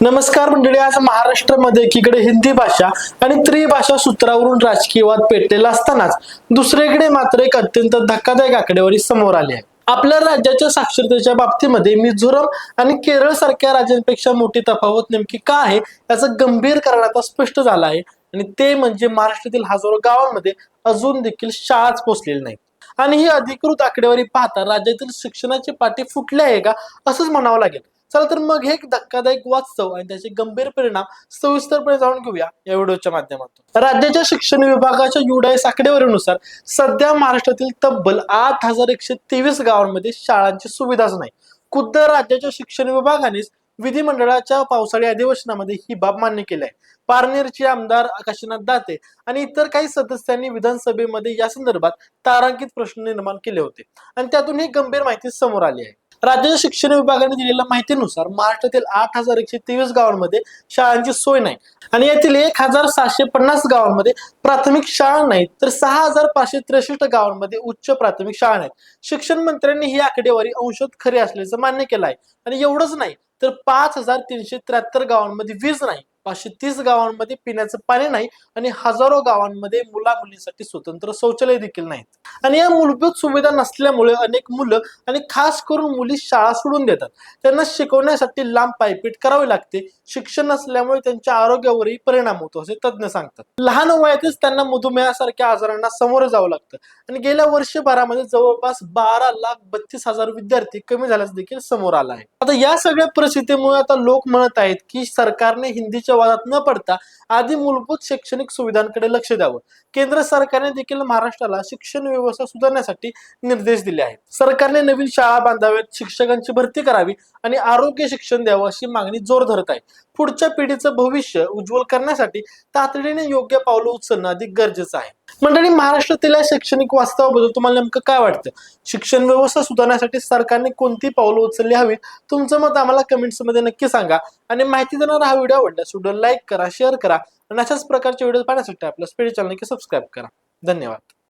नमस्कार मंडळी आज महाराष्ट्रामध्ये एकीकडे हिंदी भाषा आणि त्रिभाषा सूत्रावरून राजकीय वाद पेटलेला असतानाच दुसरीकडे मात्र एक अत्यंत धक्कादायक आकडेवारी समोर आली आहे. आपल्या राज्याच्या साक्षरतेच्या बाबतीमध्ये मिझोरम आणि केरळ सारख्या राज्यांपेक्षा मोठी तफावत नेमकी का आहे याचं गंभीर कारण आता स्पष्ट झालं आहे. आणि ते म्हणजे महाराष्ट्रातील हजारो गावांमध्ये अजून देखील शाळाच पोचलेली नाही आणि ही अधिकृत आकडेवारी पाहता राज्यातील शिक्षणाची पाठी फुटली आहे का असंच म्हणावं लागेल. चला तर मग हे एक धक्कादायक वास्तव आणि त्याचे गंभीर परिणाम सविस्तरपणे जाणून घेऊया या व्हिडिओच्या माध्यमातून. राज्याच्या शिक्षण विभागाच्या युडायस आकडेवारीनुसार सध्या महाराष्ट्रातील तब्बल आठ हजार एकशे तेवीस गावांमध्ये शाळांची सुविधाच नाही. खुद्द राज्याच्या शिक्षण विभागानेच विधिमंडळाच्या पावसाळी अधिवेशनामध्ये ही बाब मान्य केली आहे पारनेरचे आमदार काशीनाथ दाते आणि इतर काही सदस्यांनी विधानसभेमध्ये या संदर्भात तारांकित प्रश्न निर्माण केले होते. आणि त्यातून ही गंभीर माहिती समोर आली आहे. राज्याच्या शिक्षण विभागाने दिलेल्या माहितीनुसार महाराष्ट्रातील आठ हजार एकशे तेवीस गावांमध्ये शाळांची सोय नाही. आणि यातील एक हजार सातशे पन्नास गावांमध्ये प्राथमिक शाळा नाहीत तर सहा हजार पाचशे त्रेसष्ट गावांमध्ये उच्च प्राथमिक शाळा नाहीत. शिक्षण मंत्र्यांनी ही आकडेवारी अंशत खरी असल्याचं मान्य केलं आहे आणि एवढंच नाही तर पाच हजार तीनशे त्र्याहत्तर गावांमध्ये वीज नाही. पाचशे तीस गावांमध्ये पिण्याचं पाणी नाही आणि हजारो गावांमध्ये मुला मुलींसाठी स्वतंत्र शौचालय देखील नाहीत. आणि या मूलभूत सुविधा नसल्यामुळे अनेक मुलं आणि खास करून मुली शाळा सोडून देतात. त्यांना शिकवण्यासाठी लांब पायपीट करावी लागते. शिक्षण नसल्यामुळे त्यांच्या आरोग्यावरही परिणाम होतो असे तज्ज्ञ सांगतात. लहान वयातच त्यांना मधुमेहासारख्या आजारांना सामोरं जावं लागतं. आणि गेल्या वर्षभरामध्ये जवळपास बारा लाख बत्तीस हजार विद्यार्थी कमी झाल्याचं देखील समोर आला आहे. आता या सगळ्या परिस्थितीमुळे आता लोक म्हणत आहेत की सरकारने हिंदीच्या वादात न पडता आधी मूलभूत शैक्षणिक सुविधांकडे लक्ष द्यावं. केंद्र सरकारने देखील महाराष्ट्राला शिक्षण व्यवस्था सुधारण्यासाठी निर्देश दिले आहेत. सरकारने नवीन शाळा बांधाव्यात शिक्षकांची भरती करावी आणि आरोग्य शिक्षण द्यावं अशी मागणी जोर धरत आहे. पुढच्या पिढीचं भविष्य उज्ज्वल करण्यासाठी तातडीने योग्य पावलं उचलणं अधिक गरजेचं आहे. मंडळी महाराष्ट्रातील शैक्षणिक वास्तवाबद्दल तुम्हाला नेमकं काय वाटतं? शिक्षण व्यवस्था सुधारण्यासाठी सरकारने कोणती पावलं उचलली हवीत? तुमचं मत आम्हाला कमेंट्समध्ये नक्की सांगा. आणि माहिती देणारा हा व्हिडिओ आवडल्यास व्हिडिओ लाईक करा शेअर करा आणि अशाच प्रकारचे व्हिडिओ पाहण्यासाठी आपल्या स्पीड चॅनल की सबस्क्राईब करा. धन्यवाद.